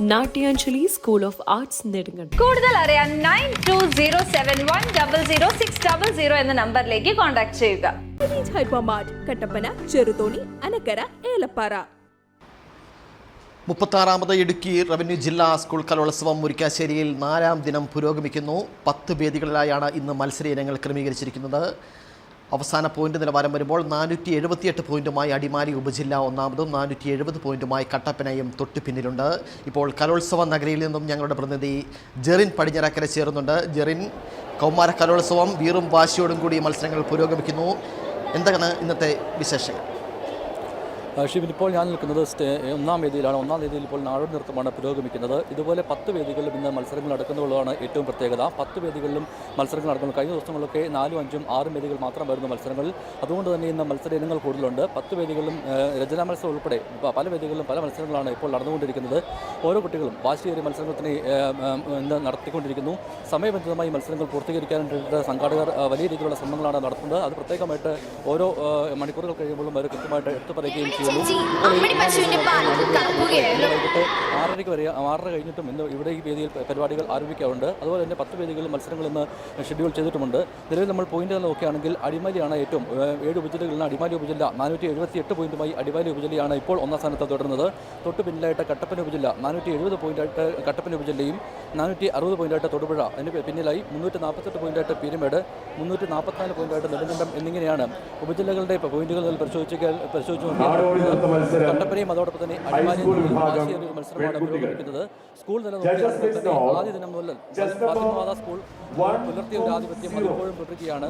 Natyanjali school of arts നെടുങ്ങൾ കൂടുതൽ അറിയാൻ nine two zero seven one double zero six double zero എന്ന നമ്പറിലേക്ക് കോൺടാക്ട് ചെയ്യുക. കട്ടപ്പന ചെറുതോണി അനക്കര ഏലപ്പാറ. മുപ്പത്താറാമത് ഇടുക്കി റവന്യൂ ജില്ലാ സ്കൂൾ കലോത്സവം മുരിക്കാശ്ശേരിയിൽ നാലാം ദിനം പുരോഗമിക്കുന്നു. പത്ത് വേദികളിലായാണ് ഇന്ന് മത്സര ഇനങ്ങൾ ക്രമീകരിച്ചിരിക്കുന്നത്. അവസാന പോയിന്റ് നിലവാരം വരുമ്പോൾ നാനൂറ്റി എഴുപത്തിയെട്ട് പോയിന്റുമായി അടിമാലി ഉപജില്ല ഒന്നാമതും നാനൂറ്റി എഴുപത് പോയിന്റുമായി കട്ടപ്പനയും തൊട്ടു പിന്നിലുണ്ട്. ഇപ്പോൾ കലോത്സവ നഗരിയിൽ നിന്നും ഞങ്ങളുടെ പ്രതിനിധി ജെറിൻ പടിഞ്ഞാറക്കര ചേരുന്നുണ്ട്. ജെറിൻ കൗമാര കലോത്സവം വീറും വാശിയോടും കൂടി മത്സരങ്ങൾ പുരോഗമിക്കുന്നു. എന്താണ് ഇന്നത്തെ വിശേഷങ്ങൾ? ഷിബിൻ ഇപ്പോൾ ഞാൻ നിൽക്കുന്നത് സ്റ്റേ ഒന്നാം വേദിയിലാണ്. ഒന്നാം വേദിയിൽ ഇപ്പോൾ നാടോടി നൃത്തമാണ് പുരോഗമിക്കുന്നത്. ഇതുപോലെ പത്ത് വേദികളിലും ഇന്ന് മത്സരങ്ങൾ നടക്കുന്നുള്ളതാണ് ഏറ്റവും പ്രത്യേകത. പത്ത് വേദികളിലും മത്സരങ്ങൾ നടക്കുന്നു. കഴിഞ്ഞ ദിവസങ്ങളിലൊക്കെ നാലും അഞ്ചും ആറും വേദികൾ മാത്രം വരുന്ന മത്സരങ്ങൾ. അതുകൊണ്ട് തന്നെ ഇന്ന് മത്സര ഇനങ്ങൾ കൂടുതലുണ്ട്. പത്ത് വേദികളിലും രചനാ മത്സരം ഉൾപ്പെടെ പല വേദികളിലും പല മത്സരങ്ങളാണ് ഇപ്പോൾ നടന്നുകൊണ്ടിരിക്കുന്നത്. ഓരോ കുട്ടികളും വാശിയേറിയ മത്സരത്തിന് ഇന്ന് നടത്തിക്കൊണ്ടിരിക്കുന്നു. സമയബന്ധിതമായി മത്സരങ്ങൾ പൂർത്തീകരിക്കാനായിട്ട് സംഘാടകർ വലിയ രീതിയിലുള്ള ശ്രമങ്ങളാണ് നടത്തുന്നത്. അത് പ്രത്യേകമായിട്ട് ഓരോ മണിക്കൂറുകൾ കഴിയുമ്പോഴും അവർ കൃത്യമായിട്ട് എടുത്തു പറയുകയും ആറരയ്ക്ക് വരെ ആറര കഴിഞ്ഞിട്ടും ഇന്ന് ഇവിടെ ഈ വേദിയിൽ പരിപാടികൾ ആരംഭിക്കാറുണ്ട്. അതുപോലെ തന്നെ പത്ത് വേദികളിൽ മത്സരങ്ങൾ ഇന്ന് ഷെഡ്യൂൾ ചെയ്തിട്ടുമുണ്ട്. നിലവിൽ നമ്മൾ പോയിന്റ് നോക്കുകയാണെങ്കിൽ അടിമാലിയാണ് ഏറ്റവും ഏഴ് ഉപജില്ലകളിൽ അടിമാലി ഉപജില്ല നാനൂറ്റി എഴുപത്തി എട്ട് പോയിന്റുമായി അടിമാലി ഉപജില്ലയാണ് ഇപ്പോൾ ഒന്നാം സ്ഥാനത്ത് തുടരുന്നത്. തൊട്ട് പിന്നിലായിട്ട് കട്ടപ്പന ഉപജില്ല നാനൂറ്റി എഴുപത് പോയിന്റായിട്ട് കട്ടപ്പന ഉപജില്ലയും നാനൂറ്റി അറുപത് പോയിന്റായിട്ട് തൊടുപുഴ. അതിന് പിന്നിലായി മുന്നൂറ്റി നാൽപ്പത്തെട്ട് പോയിന്റായിട്ട് പീരുമേട് മുന്നൂറ്റി നാൽപ്പത്തിനാല് പോയിന്റായിട്ട് നെടുങ്കണ്ടം എന്നിങ്ങനെയാണ് ഉപജില്ലകളുടെ പോയിന്റുകൾ പരിശോധിച്ചാൽ പരിശോധിച്ചു കട്ടപ്പനയും അതോടൊപ്പം തന്നെ അടിമാലിയും മത്സരമാണ് പുരോഗമിക്കുന്നത് സ്കൂൾ നില ആദ്യ ദിനം മുതൽ ഫാത്തിമാത സ്കൂൾ പുലർത്തിയ ഒരു ആധിപത്യം അതിപ്പോഴും തുടരുകയാണ്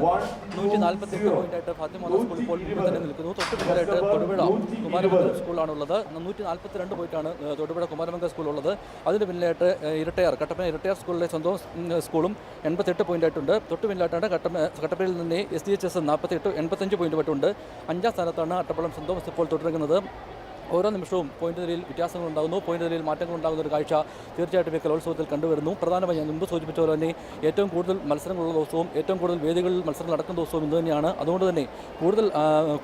നൂറ്റി നാൽപ്പത്തി എട്ട് പോയിന്റായിട്ട് ഫാത്തിമാത സ്കൂൾ ഇപ്പോൾ തന്നെ നിൽക്കുന്നു. തൊട്ട് പിന്നിലായിട്ട് തൊടുപുഴ കുമാരമംഗലം സ്കൂളാണുള്ളത്. നൂറ്റി നാൽപ്പത്തി രണ്ട് ഏഹ്, തൊടുപുഴ കുമാരമംഗലം സ്കൂൾ ഉള്ളത് അതിന് പിന്നിലായിട്ട് ഇരട്ടയാർ കട്ടപ്പന ഇരട്ടയാർ സ്കൂളിലെ സ്വന്തം സ്കൂളും എൺപത്തെട്ട് പോയിന്റായിട്ടുണ്ട് തൊട്ട് പിന്നിലായിട്ടാണ് കട്ടപ്പന കട്ടപ്പനയിൽ നിന്ന് എസ് ഡി എച്ച് എസ് നാൽപ്പത്തെട്ട് എൺപത്തഞ്ച് പോയിന്റ് പോയിട്ടുണ്ട് അഞ്ചാം സ്ഥാനത്താണ് അട്ടപ്പളം സ്വന്തം ഇപ്പോൾ ഇപ്പോൾ തുടരുന്നത് ഓരോ നിമിഷവും പോയിന്റ് നിലയിൽ വ്യത്യാസങ്ങൾ ഉണ്ടാകുന്നു പോയിന്റ് നിലയിൽ മാറ്റങ്ങൾ ഉണ്ടാകുന്ന ഒരു കാഴ്ച തീർച്ചയായിട്ടും ഈ കലോത്സവത്തിൽ കണ്ടുവരുന്നു. പ്രധാനമായി ഞാൻ മുമ്പ് സൂചിപ്പിച്ച പോലെ തന്നെ ഏറ്റവും കൂടുതൽ മത്സരങ്ങളുള്ള ദിവസവും ഏറ്റവും കൂടുതൽ വേദികളിൽ മത്സരങ്ങൾ നടക്കുന്ന ദിവസവും ഇന്ന് തന്നെയാണ്. അതുകൊണ്ട് തന്നെ കൂടുതൽ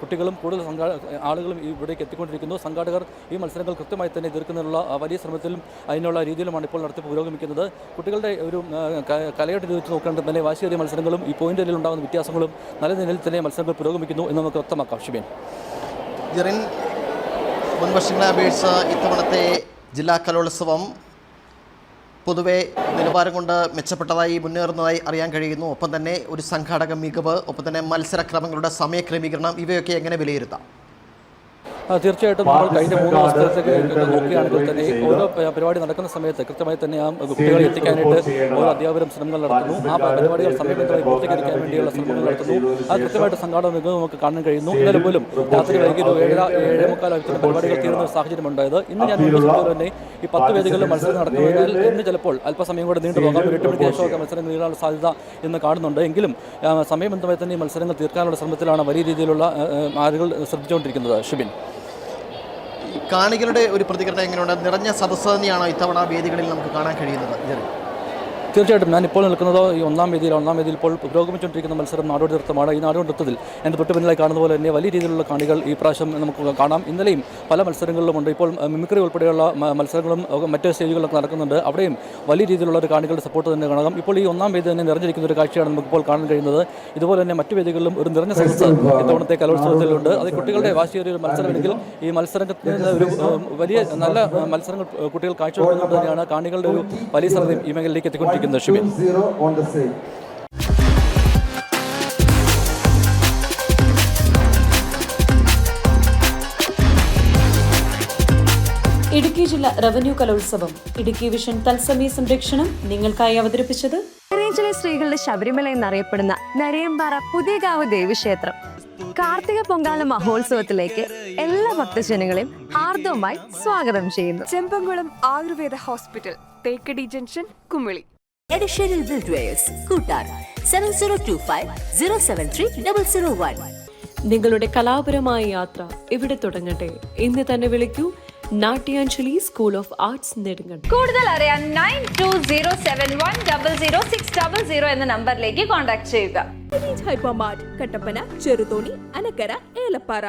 കുട്ടികളും കൂടുതൽ സംഘാ ആളുകളും ഇവിടേക്ക് എത്തിക്കൊണ്ടിരിക്കുന്നു. സംഘാടകർ ഈ മത്സരങ്ങൾ കൃത്യമായി തന്നെ എതിർക്കുന്നതിനുള്ള വലിയ ശ്രമത്തിലും അതിനുള്ള രീതിയിലുമാണ് ഇപ്പോൾ നടത്തി പുരോഗമിക്കുന്നത്. കുട്ടികളുടെ ഒരു കലയോട്ട് രീതി വെച്ച് തന്നെ വാശിയേറിയ മത്സരങ്ങളും ഈ പോയിന്റ് നിലയിൽ ഉണ്ടാകുന്ന വ്യത്യാസങ്ങളും നല്ല നിലയിൽ തന്നെ മത്സരങ്ങൾ പുരോഗമിക്കുന്നു എന്ന് നമുക്ക് വ്യക്തമാക്കാം ഷിബിൻ. ജെറിൻ മുൻ വർഷങ്ങളെ അപേക്ഷിച്ച് ഇത്തവണത്തെ ജില്ലാ കലോത്സവം പൊതുവെ നിലവാരം കൊണ്ട് മെച്ചപ്പെട്ടതായി മുന്നേറുന്നതായി അറിയാൻ കഴിയുന്നു. ഒപ്പം തന്നെ ഒരു സംഘാടക മികവ് ഒപ്പം തന്നെ മത്സരക്രമങ്ങളുടെ സമയക്രമീകരണം ഇവയൊക്കെ എങ്ങനെ വിലയിരുത്താം? തീർച്ചയായിട്ടും നമ്മൾ കഴിഞ്ഞ മൂന്ന് മാസത്തേക്ക് നോക്കുകയാണെങ്കിൽ തന്നെ ഓരോ പരിപാടി നടക്കുന്ന സമയത്ത് കൃത്യമായി തന്നെ ആ കുട്ടികളെ എത്തിക്കാനായിട്ട് ഓരോ അധ്യാപകരും ശ്രമങ്ങൾ നടത്തുന്നു. ആ പരിപാടികൾ സമയബന്ധമായി പൂർത്തീകരിക്കാൻ വേണ്ടിയുള്ള ശ്രമങ്ങൾ നടത്തുന്നു. അത് കൃത്യമായിട്ട് സംഘാടന മികവ് നമുക്ക് കാണാൻ കഴിയുന്നു. ഇന്നലെ പോലും രാത്രി വൈകിട്ട് ഏഴര ഏഴേ മുക്കാലായിട്ട് പരിപാടികൾ തീരുന്ന ഒരു സാഹചര്യം ഉണ്ടായത്. ഇന്ന് ഞാൻ പോലെ തന്നെ ഈ പത്ത് വേദികളിൽ മത്സരം നടക്കുന്നതിനാൽ ഇന്ന് ചിലപ്പോൾ അല്പസമയം കൂടെ നീണ്ടുപോകാം ഒരു എട്ട് മണിക്ക് ശേഷമൊക്കെ മത്സരം നീളാനുള്ള സാധ്യത ഇന്ന് കാണുന്നുണ്ട്. എങ്കിലും സമയബന്ധമായി തന്നെ ഈ മത്സരങ്ങൾ തീർക്കാനുള്ള ശ്രമത്തിലാണ് വലിയ രീതിയിലുള്ള ആളുകൾ ശ്രദ്ധിച്ചുകൊണ്ടിരിക്കുന്നത്. ഷിബിൻ. കാണികളുടെ ഒരു പ്രതികരണം എങ്ങനെയുണ്ട്? നിറഞ്ഞ സദസ്സ് തന്നെയാണോ ഇത്തവണ വേദികളിൽ നമുക്ക് കാണാൻ കഴിയുന്നത്? ജെറിൻ തീർച്ചയായിട്ടും ഞാൻ ഇപ്പോൾ നിൽക്കുന്നത് ഈ ഒന്നാം വേദിയിൽ ഒന്നാം വേദിയിൽ ഇപ്പോൾ പുരോഗമിച്ചുകൊണ്ടിരിക്കുന്ന മത്സരം നാടോടി നൃത്തമാണ്. ഈ നാടോടി നൃത്തത്തിൽ എന്റെ തൊട്ട് പിന്നിലായി കാണുന്ന പോലെ തന്നെ വലിയ രീതിയിലുള്ള കാണികൾ ഈ പ്രാവശ്യം നമുക്ക് കാണാം. ഇന്നലെയും പല മത്സരങ്ങളിലുമുണ്ട്. ഇപ്പോൾ മിമിക്രി ഉൾപ്പെടെയുള്ള മത്സരങ്ങളും മറ്റു സ്റ്റേജുകളൊക്കെ നടക്കുന്നുണ്ട്. അവിടെയും വലിയ രീതിയിലുള്ള ഒരു കാണികളുടെ സപ്പോർട്ട് തന്നെ കാണാം. ഇപ്പോൾ ഈ ഒന്നാം വേദി തന്നെ നിറഞ്ഞിരിക്കുന്ന ഒരു കാഴ്ചയാണ് നമുക്കിപ്പോൾ കാണാൻ കഴിയുന്നത്. ഇതുപോലെ തന്നെ മറ്റു വേദികളിലും ഒരു നിറഞ്ഞ സദസ്സ് ഇത്തവണത്തെ കലോത്സവത്തിലുണ്ട്. അത് കുട്ടികളുടെ വാശിയേറിയ ഒരു മത്സരമെങ്കിൽ ഈ മത്സരത്തിന് ഒരു വലിയ നല്ല മത്സരങ്ങൾ കുട്ടികൾ കാഴ്ചവെക്കുന്നത് തന്നെയാണ്. കാണികളുടെ ഒരു വലിയ ശ്രദ്ധയും ഈ മേഖലയിലേക്ക് എത്തിക്കൊണ്ടിരിക്കുന്നത് ഷിബിൻ ഇടുക്കി ജില്ല റവന്യൂ കലോത്സവം. ഇടുക്കി വിഷൻ തത്സമയ സംരക്ഷണം നിങ്ങൾക്കായി അവതരിപ്പിച്ചത് റേഞ്ചിലെ സ്ത്രീകളുടെ ശബരിമല എന്നറിയപ്പെടുന്ന നരയമ്പാറ പുതിയകാവ് ദേവീക്ഷേത്രം. കാർത്തിക പൊങ്കാല മഹോത്സവത്തിലേക്ക് എല്ലാ ഭക്തജനങ്ങളെയും ആർദ്രമായി സ്വാഗതം ചെയ്യുന്നു. Chembamkulam Ayurveda hospital Thekkady junction Kumily. Additional buildwares Koottar seven zero two five zero seven three double zero one നിങ്ങളുടെ കലാപരമായ യാത്ര ഇവിടെ തുടങ്ങട്ടെ? ഇന്ന് തന്നെ വിളിക്കൂ Natyanjali school of arts Nedumkandam. കൂടുതൽ അറിയാൻ nine two zero seven one double zero six double zero എന്ന നമ്പറിലേക്ക് കോൺടാക്ട് ചെയ്യുക. ഹൈപ്പർമാർട്ട് കട്ടപ്പന ചെറുതോണി അനക്കര ഏലപ്പാറ.